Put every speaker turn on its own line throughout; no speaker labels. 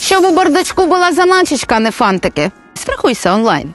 Щоб у бардачку була заначечка, не фантики. Страхуйся онлайн.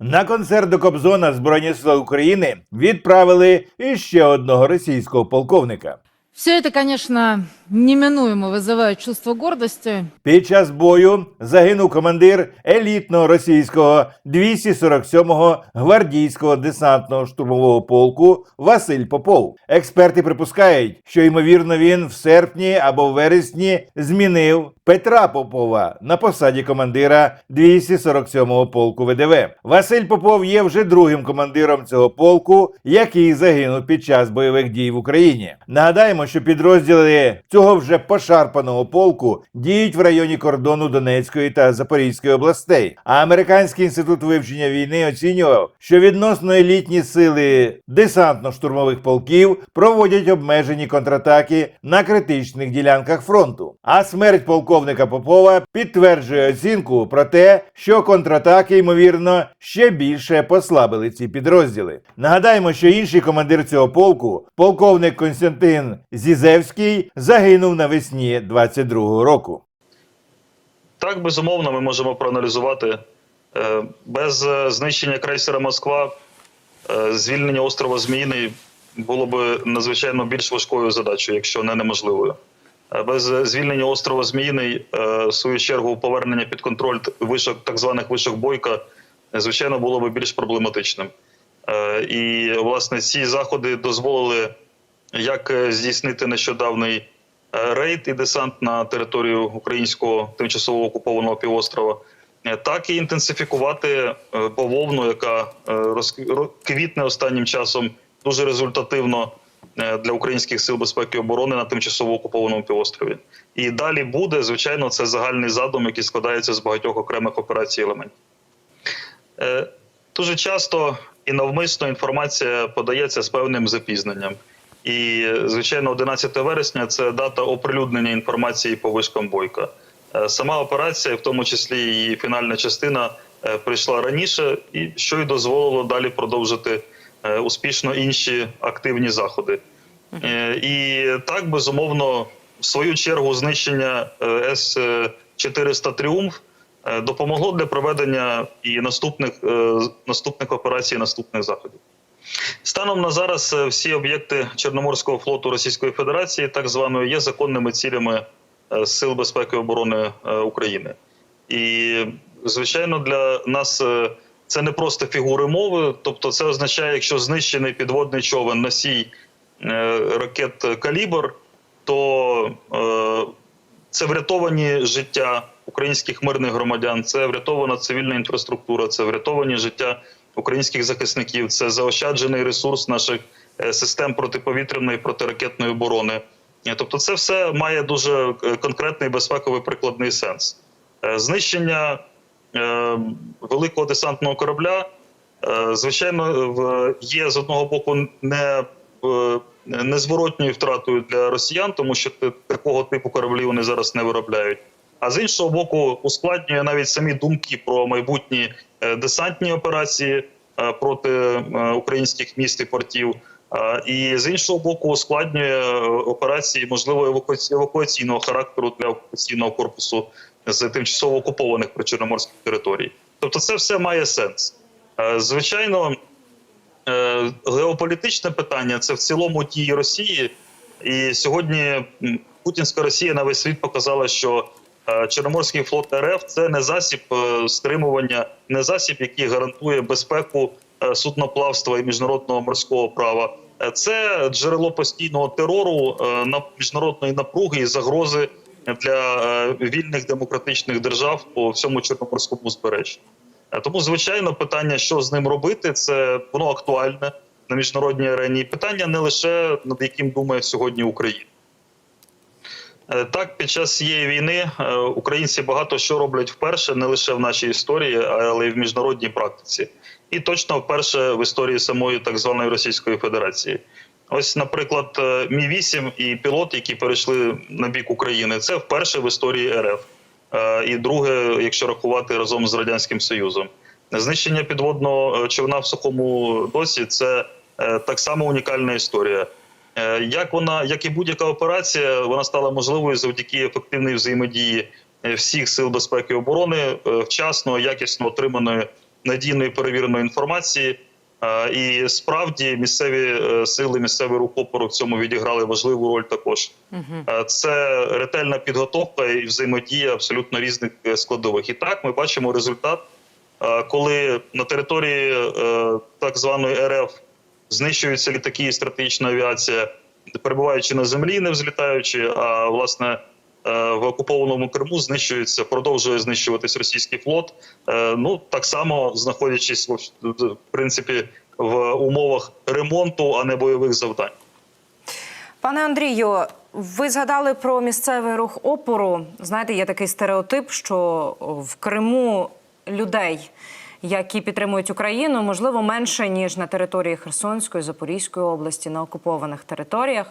На концерт до Кобзона Збройні Сили України відправили іще одного російського полковника.
Все это, конечно, неминуемо вызывает чувство гордости.
Під час бою загинув командир елітного російського 247-го гвардійського десантного штурмового полку Василь Попов. Експерти припускають, що ймовірно він в серпні або в вересні змінив Петра Попова на посаді командира 247-го полку ВДВ. Василь Попов є вже другим командиром цього полку, який загинув під час бойових дій в Україні. Нагадаємо, що підрозділи цього вже пошарпаного полку діють в районі кордону Донецької та Запорізької областей. А американський інститут вивчення війни оцінював, що відносно елітні сили десантно-штурмових полків проводять обмежені контратаки на критичних ділянках фронту. А смерть полковника Попова підтверджує оцінку про те, що контратаки, ймовірно, ще більше послабили ці підрозділи. Нагадаємо, що інший командир цього полку, полковник Константин Зізевський, загинув навесні 22-го року.
Так, безумовно, ми можемо проаналізувати. Е, Без е, знищення крейсера Москва е, звільнення острова Зміїний було б надзвичайно більш важкою задачею, якщо не неможливою. Без звільнення острова Зміїний, в свою чергу, повернення під контроль вишок, так званих вишок Бойка, звичайно, було б більш проблематичним. І, власне, ці заходи дозволили як е, здійснити нещодавний е, рейд і десант на територію українського тимчасово окупованого півострова, е, так і інтенсифікувати бавовну, яка е, розк- ро- квітне останнім часом дуже результативно для українських сил безпеки і оборони на тимчасово окупованому півострові. І далі буде, звичайно, це загальний задум, який складається з багатьох окремих операцій елементів. Дуже часто і навмисно інформація подається з певним запізненням. І, звичайно, 11 вересня це дата оприлюднення інформації по вишкам Бойка. Е, Сама операція, в тому числі її фінальна частина, е, прийшла раніше, і що й дозволило далі продовжити е, успішно інші активні заходи. І так, безумовно, в свою чергу, знищення С-400 Тріумф е, допомогло для проведення і наступних, наступних операцій, наступних заходів. Станом на зараз е, всі об'єкти Чорноморського флоту Російської Федерації, так званої, є законними цілями е, Сил безпеки і оборони е, України. І, звичайно, для нас це не просто фігури мови, тобто це означає, якщо знищений підводний човен носій ракет Калібр, то це врятовані життя українських мирних громадян, це врятована цивільна інфраструктура, це врятовані життя українських захисників, це заощаджений ресурс наших е, систем протиповітряної протиракетної оборони. Е, Тобто, це все має дуже е, конкретний безпековий прикладний сенс. Знищення великого десантного корабля, звичайно, є з одного боку не незворотньою втратою для росіян, тому що такого типу кораблів вони зараз не виробляють. А з іншого боку, ускладнює навіть самі думки про майбутні десантні операції е, проти е, українських міст і портів. Е, І з іншого боку, ускладнює е, операції, можливо, евакуаці- евакуаційного характеру для окупаційного корпусу з тимчасово окупованих причорноморських територій. Тобто, це все має сенс. Е, Звичайно, е, геополітичне питання це в цілому дії Росії. І сьогодні Путінська Росія на весь світ показала, що е, Чорноморський флот РФ це не засіб е, стримування, не засіб, який гарантує безпеку е, судноплавства і міжнародного морського права. Е, Це джерело постійного терору, е, на міжнародної напруги і загрози для е, вільних демократичних держав по всьому чорноморському узбережжі. Е, Тому, звичайно, питання, що з ним робити, це воно актуальне на міжнародній арені. Питання не лише над яким думає сьогодні Україна. Е, Так, під час цієї війни е, українці багато що роблять вперше, не лише в нашій історії, але й в міжнародній практиці. І точно вперше в історії самої так званої Російської Федерації. Ось, наприклад, е, Мі 8 і пілот, які перейшли на бік України, це вперше в історії РФ. І друге, якщо рахувати разом з радянським Союзом, знищення підводного човна в сухому досі це так само унікальна історія. Е, Як вона, як і будь-яка операція, вона стала можливою завдяки ефективній взаємодії е, всіх сил безпеки і оборони, е, вчасно, якісно отриманої надійної перевіреної інформації. І справді місцеві сили, місцевий рух опору в цьому відіграли важливу роль також. Е, Це ретельна підготовка і взаємодія абсолютно різних складових. І так ми бачимо результат, коли на території так званої РФ знищуються літаки і стратегічна авіація, перебуваючи на землі, не взлітаючи, а власне. е, В окупованому Криму знищується, продовжує знищуватись російський флот. Е, Ну так само знаходячись в принципі в умовах ремонту, а не бойових завдань.
Пане Андрію, ви згадали про місцевий рух опору. Знаєте, є такий стереотип, що в Криму людей, які підтримують Україну, можливо, менше ніж на території Херсонської, Запорізької області, на окупованих територіях.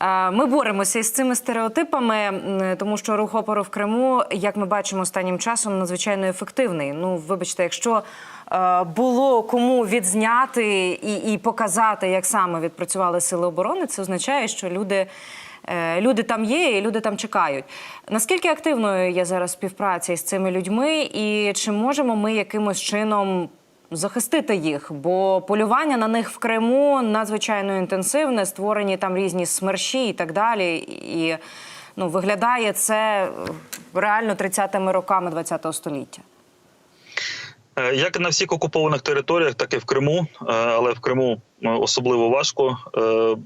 Е, Ми боремося із цими стереотипами, тому що рух опору в Криму, як ми бачимо останнім часом, надзвичайно ефективний. Ну, вибачте, якщо е, було кому відзняти і, і показати, як саме відпрацювали сили оборони, це означає, що люди. Е, Люди там є, і люди там чекають. Наскільки активною є зараз співпраця з цими людьми, і чи можемо ми якимось чином захистити їх? Бо полювання на них в Криму надзвичайно інтенсивне, створені там різні смерші і так далі. І ну, виглядає це реально 30-ми роками ХХ століття.
Е, Як і на всіх окупованих територіях, так і в Криму, е, але в Криму особливо важко.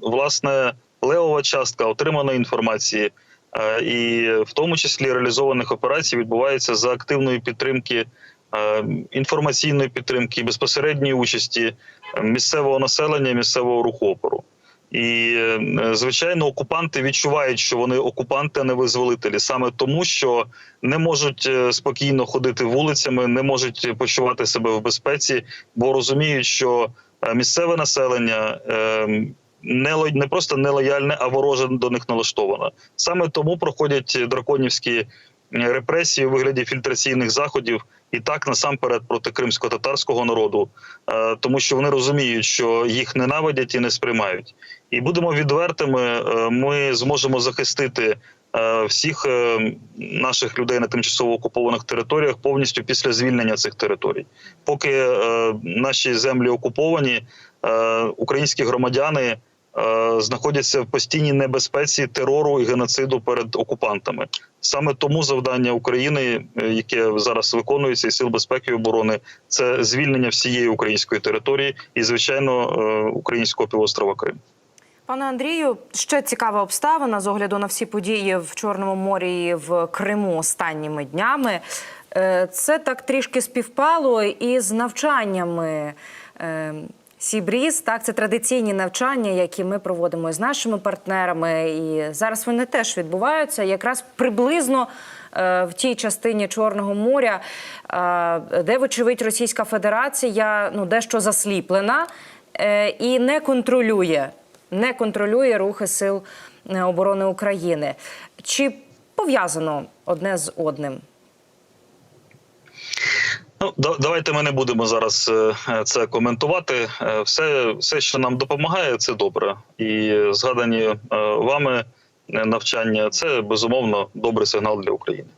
Власне, левова частка отриманої інформації е, і в тому числі реалізованих операцій відбувається за активної підтримки. е, Інформаційної підтримки, безпосередньої участі е, місцевого населення, місцевого руху опору. І звичайно, окупанти відчувають, що вони окупанти, а не визволителі, саме тому, що не можуть спокійно ходити вулицями, не можуть почувати себе в безпеці, бо розуміють, що місцеве населення е, не не просто нелояльне, а вороже до них налаштоване. Саме тому проходять драконівські е, репресії у вигляді фільтраційних заходів, і так насамперед проти кримсько-татарського народу, е, тому що вони розуміють, що їх ненавидять і не сприймають. І будемо відвертими. е, Ми зможемо захистити всіх наших людей на тимчасово окупованих територіях повністю після звільнення цих територій. Поки наші землі окуповані, українські громадяни. Е, Знаходяться в постійній небезпеці терору і геноциду перед окупантами. Саме тому завдання України, е, яке зараз виконується, і сил безпеки і оборони, це звільнення всієї української території і, звичайно, е, українського півострова Крим.
Пане Андрію, ще цікава обставина з огляду на всі події в Чорному морі і в Криму останніми днями. Це так трішки співпало із навчаннями. Сібріз, так, це традиційні навчання, які ми проводимо з нашими партнерами. І зараз вони теж відбуваються якраз приблизно е, в тій частині Чорного моря, е, де, вочевидь, Російська Федерація ну, дещо засліплена е, і не контролює, не контролює рухи сил е, оборони України. Чи пов'язано одне з одним?
Ну, да- давайте ми не будемо зараз е, це коментувати. Е, Все, все, що нам допомагає, це добре. І згадані е, вами навчання це безумовно добрий сигнал для України.